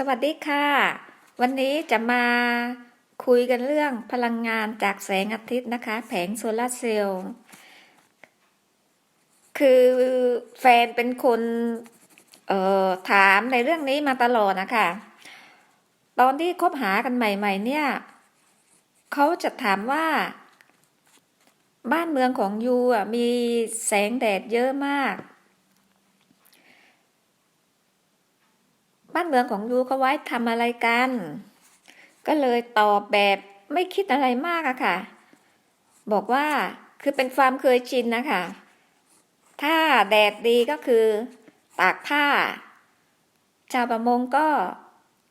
สวัสดีค่ะ วันนี้จะมาคุยกันเรื่องพลังงานจากแสงอาทิตย์นะคะ แผงโซลาร์เซลล์คือแฟนเป็นคนเอ่อถามในเรื่องนี้มาตลอดนะคะ ตอนที่คบหากันใหม่ ๆ เนี่ยเขาจะถามว่า บ้านเมืองของยูอะมีแสงแดดเยอะมาก บ้านเมืองของยูเขาไว้ทำอะไรกัน ก็เลยตอบแบบไม่คิดอะไรมากอะค่ะ บอกว่าคือเป็นความเคยชินนะคะ ถ้าแดดดีก็คือ ตากผ้า ชาวประมงก็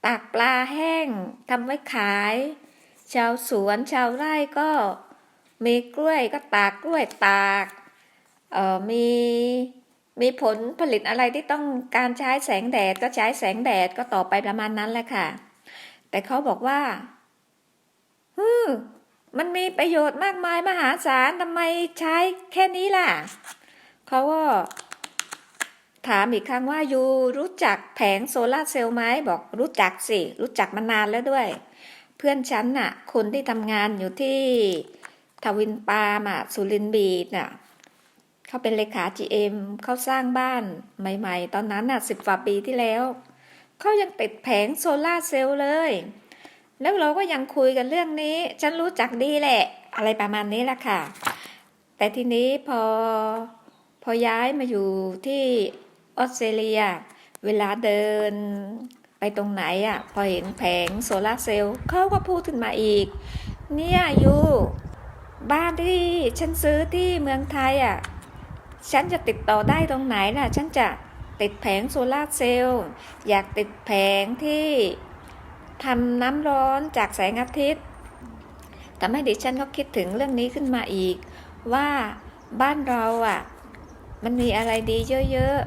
ตากปลาแห้งทำไว้ขาย ชาวสวนชาวไร่ก็มีกล้วยก็ตากกล้วยตาก เอ่อมี มีผลผลิตอะไรที่ต้องการใช้แสงแดดก็ใช้แสงแดดก็ต่อไปประมาณนั้นแหละค่ะ แต่เขาบอกว่าฮึมันมีประโยชน์มากมายมหาศาลทำไมใช้แค่นี้ล่ะ เขาก็ถามอีกครั้งว่ายูรู้จักแผงโซลาร์เซลล์ไหมบอกรู้จักสิ รู้จักมานานแล้วด้วย เพื่อนฉันน่ะ คนที่ทำงานอยู่ที่ทวินปาล์มอะสุรินบีน่ะ เขาเป็นเลขา GM เขาสร้างบ้านใหม่ๆ ตอนนั้นน่ะสิบกว่าปีที่แล้ว เขายังติดแผงโซลาเซลล์เลย แล้วเราก็ยังคุยกันเรื่องนี้ ฉันรู้จักดีแหละ อะไรประมาณนี้แหละค่ะ แต่ทีนี้พอพอย้ายมาอยู่ที่ออสเตรเลีย เวลาเดินไปตรงไหนอะ พอเห็นแผงโซลาเซลล์เขาก็พูดขึ้นมาอีก เนี่ยอยู่บ้านที่ฉันซื้อที่เมืองไทยอะ ฉันจะติดต่อได้ตรงไหนล่ะ ฉันจะติดแผงโซลาร์เซลล์อยากติดแผงที่ทำน้ำร้อนจากแสงอาทิตย์ทำให้ดิฉันก็คิดถึงเรื่องนี้ขึ้นมาอีก ว่าบ้านเราอะ มันมีอะไรดีเยอะ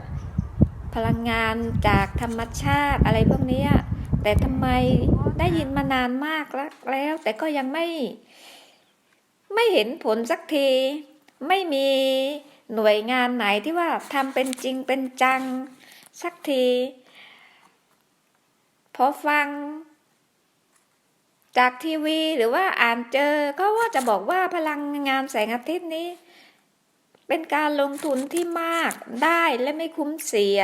ๆ พลังงานจากธรรมชาติอะไรพวกนี้แต่ทำไมได้ยินมานานมากแล้ว แต่ก็ยังไม่ ไม่เห็นผลสักที ไม่มี หน่วยงานไหนที่ว่าทำเป็นจริงเป็นจัง สักที พอฟัง จากทีวีหรือว่าอ่านเจอก็ว่าจะบอกว่าพลังงานแสงอาทิตย์นี้ เป็นการลงทุนที่มากได้และไม่คุ้มเสีย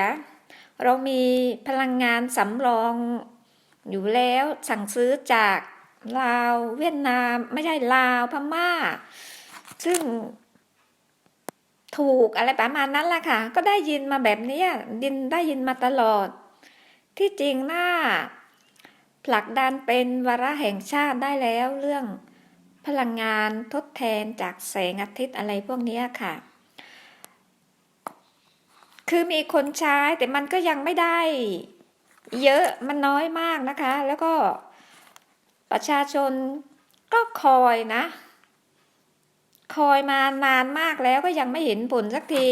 เรามีพลังงานสำรองอยู่แล้วสั่งซื้อจากลาวเวียดนามไม่ใช่ลาวพม่า ซึ่ง ถูกอะไรประมาณนั้นแหละค่ะ ก็ได้ยินมาแบบนี้ดินได้ยินมาตลอด ที่จริงน่าผลักดันเป็นวาระแห่งชาติได้แล้วเรื่องพลังงานทดแทนจากแสงอาทิตย์อะไรพวกนี้ค่ะ คือมีคนใช้แต่มันก็ยังไม่ได้ เยอะมันน้อยมากนะคะ แล้วก็ประชาชนก็คอยนะ คอยมานานมากแล้วก็ยังไม่เห็นผลสักที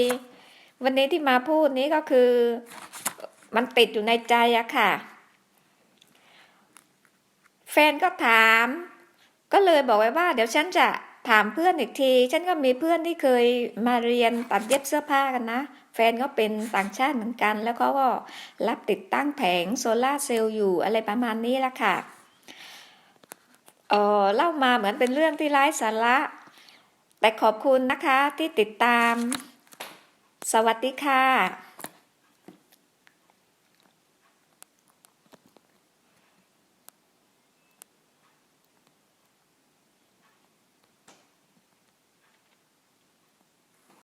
วันนี้ที่มาพูดนี้ก็คือ มันติดอยู่ในใจอะค่ะ แฟนก็ถาม ก็เลยบอกไว้ว่า เดี๋ยวฉันจะถามเพื่อนอีกที ฉันก็มีเพื่อนที่เคยมาเรียนตัดเย็บเสื้อผ้ากันนะ แฟนก็เป็นต่างชาติเหมือนกัน แล้วเขาก็รับติดตั้งแผงโซลาเซลล์อยู่อะไรประมาณนี้ละค่ะเออเล่ามาเหมือนเป็นเรื่องที่ไร้สาระ แต่ขอบคุณนะคะที่ติดตาม สวัสดีค่ะ